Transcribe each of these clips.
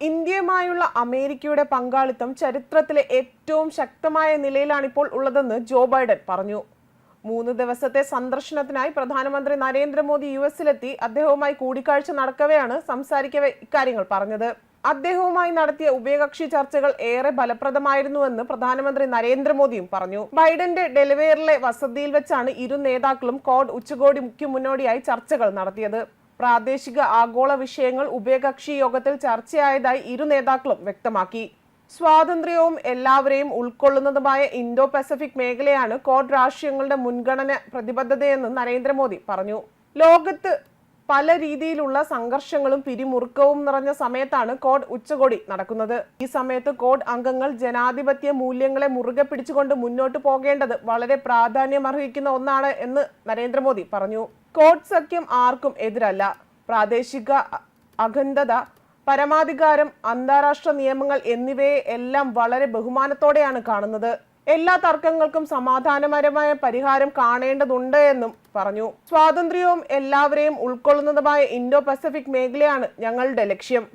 ഇന്ത്യയുമായുള്ള അമേരിക്കയുടെ പങ്കാളിത്തം ചരിത്രത്തിലെ ഏറ്റവും ശക്തമായ നിലയിലാണിപ്പോൾ ഉള്ളതെന്ന് ജോ ബൈഡൻ പറഞ്ഞു. മൂന്ന് ദിവസത്തെ സന്ദർശനത്തിനായി പ്രധാനമന്ത്രി നരേന്ദ്രമോദി യു എസിലെത്തി. അദ്ദേഹവുമായി കൂടിക്കാഴ്ച നടക്കവെയാണ് സംസാരിക്കവെ ഇക്കാര്യങ്ങൾ പറഞ്ഞത്. അദ്ദേഹവുമായി നടത്തിയ ഉഭയകക്ഷി ചർച്ചകൾ ഏറെ ഫലപ്രദമായിരുന്നുവെന്ന് പ്രധാനമന്ത്രി നരേന്ദ്രമോദിയും പറഞ്ഞു. ബൈഡന്റെ ഡെലിവേറിലെ വസതിയിൽ വെച്ചാണ് ഇരു നേതാക്കളും കോഡ് ഉച്ചകോടിക്ക് മുന്നോടിയായി ചർച്ചകൾ നടത്തിയത്. പ്രാദേശിക ആഗോള വിഷയങ്ങൾ ഉഭയകക്ഷി യോഗത്തിൽ ചർച്ചയായതായി ഇരു നേതാക്കളും വ്യക്തമാക്കി. സ്വാതന്ത്ര്യവും എല്ലാവരെയും ഉൾക്കൊള്ളുന്നതുമായ ഇന്തോ പസഫിക് മേഖലയാണ് കോഡ് രാഷ്ട്രീയങ്ങളുടെ മുൻഗണന പ്രതിബദ്ധതയെന്ന് നരേന്ദ്രമോദി പറഞ്ഞു. ലോകത്ത് പല രീതിയിലുള്ള സംഘർഷങ്ങളും പിരിമുറുക്കവും നിറഞ്ഞ സമയത്താണ് കോഡ് ഉച്ചകോടി നടക്കുന്നത്. ഈ സമയത്ത് കോഡ് അംഗങ്ങൾ ജനാധിപത്യ മൂല്യങ്ങളെ മുറുകെ പിടിച്ചുകൊണ്ട് മുന്നോട്ട് പോകേണ്ടത് വളരെ പ്രാധാന്യമർഹിക്കുന്ന ഒന്നാണ് എന്ന് നരേന്ദ്രമോദി പറഞ്ഞു. കോഡ് സഖ്യം ആർക്കും എതിരല്ല. പ്രാദേശിക അഖണ്ഡത പരമാധികാരം അന്താരാഷ്ട്ര നിയമങ്ങൾ എന്നിവയെ എല്ലാം വളരെ ബഹുമാനത്തോടെയാണ് കാണുന്നത്. എല്ലാ തർക്കങ്ങൾക്കും സമാധാനപരമായ പരിഹാരം കാണേണ്ടതുണ്ട് എന്നും പറഞ്ഞു. സ്വാതന്ത്ര്യവും എല്ലാവരെയും ഉൾക്കൊള്ളുന്നതുമായ ഇൻഡോ പസഫിക് മേഖലയാണ് ഞങ്ങളുടെ ലക്ഷ്യം.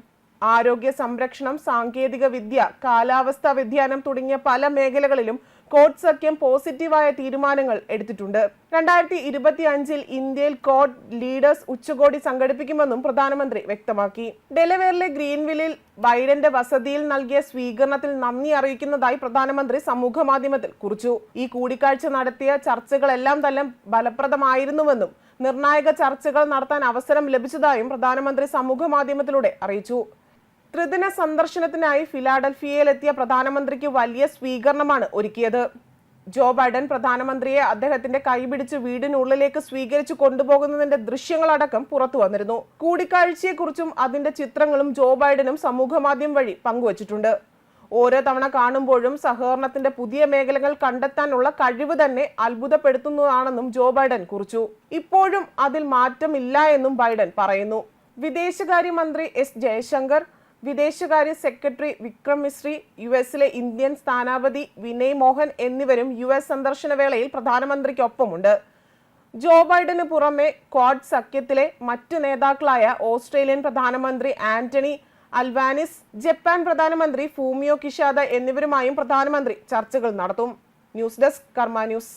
ആരോഗ്യ സംരക്ഷണം സാങ്കേതിക വിദ്യ കാലാവസ്ഥാ വ്യതിയാനം തുടങ്ങിയ പല മേഖലകളിലും കോഡ് സഖ്യം പോസിറ്റീവായ തീരുമാനങ്ങൾ എടുത്തിട്ടുണ്ട്. രണ്ടായിരത്തി ഇരുപത്തി അഞ്ചിൽ ഇന്ത്യയിൽ കോഡ് ലീഡേഴ്സ് ഉച്ചകോടി സംഘടിപ്പിക്കുമെന്നും പ്രധാനമന്ത്രി വ്യക്തമാക്കി. ഡെലവേറിലെ ഗ്രീൻവില്ലിൽ ബൈഡന്റെ വസതിയിൽ നൽകിയ സ്വീകരണത്തിൽ നന്ദി അറിയിക്കുന്നതായി പ്രധാനമന്ത്രി സമൂഹ മാധ്യമത്തിൽ കുറിച്ചു. ഈ കൂടിക്കാഴ്ച നടത്തിയ ചർച്ചകളെല്ലാം തന്നെ ഫലപ്രദമായിരുന്നുവെന്നും നിർണായക ചർച്ചകൾ നടത്താൻ അവസരം ലഭിച്ചതായും പ്രധാനമന്ത്രി സമൂഹ മാധ്യമത്തിലൂടെ അറിയിച്ചു. ത്രിദിന സന്ദർശനത്തിനായി ഫിലാഡൽഫിയയിലെത്തിയ പ്രധാനമന്ത്രിക്ക് വലിയ സ്വീകരണമാണ് ഒരുക്കിയത്. ജോ ബൈഡൻ പ്രധാനമന്ത്രിയെ അദ്ദേഹത്തിന്റെ കൈപിടിച്ച് വീടിനുള്ളിലേക്ക് സ്വീകരിച്ചു കൊണ്ടുപോകുന്നതിന്റെ ദൃശ്യങ്ങളടക്കം പുറത്തു വന്നിരുന്നു. കൂടിക്കാഴ്ചയെക്കുറിച്ചും അതിന്റെ ചിത്രങ്ങളും ജോ ബൈഡനും സമൂഹമാധ്യമം വഴി പങ്കുവച്ചിട്ടുണ്ട്. ഓരോ തവണ കാണുമ്പോഴും സഹകരണത്തിന്റെ പുതിയ മേഖലകൾ കണ്ടെത്താനുള്ള കഴിവ് തന്നെ അത്ഭുതപ്പെടുത്തുന്നതാണെന്നും ജോ ബൈഡൻ കുറിച്ചു. ഇപ്പോഴും അതിൽ മാറ്റമില്ല എന്നും ബൈഡൻ പറയുന്നു. വിദേശകാര്യമന്ത്രി എസ് ജയശങ്കർ വിദേശകാര്യ സെക്രട്ടറി വിക്രം മിശ്രി യു എസിലെ ഇന്ത്യൻ സ്ഥാനാപതി വിനയ് മോഹൻ എന്നിവരും യു എസ് സന്ദർശന വേളയിൽ പ്രധാനമന്ത്രിക്കൊപ്പമുണ്ട്. ജോ ബൈഡന് പുറമെ ക്വാഡ് സഖ്യത്തിലെ മറ്റ് നേതാക്കളായ ഓസ്ട്രേലിയൻ പ്രധാനമന്ത്രി ആന്റണി അൽവാനിസ് ജപ്പാൻ പ്രധാനമന്ത്രി ഫൂമിയോ കിഷാദ എന്നിവരുമായും പ്രധാനമന്ത്രി ചർച്ചകൾ നടത്തും. News desk Karma news.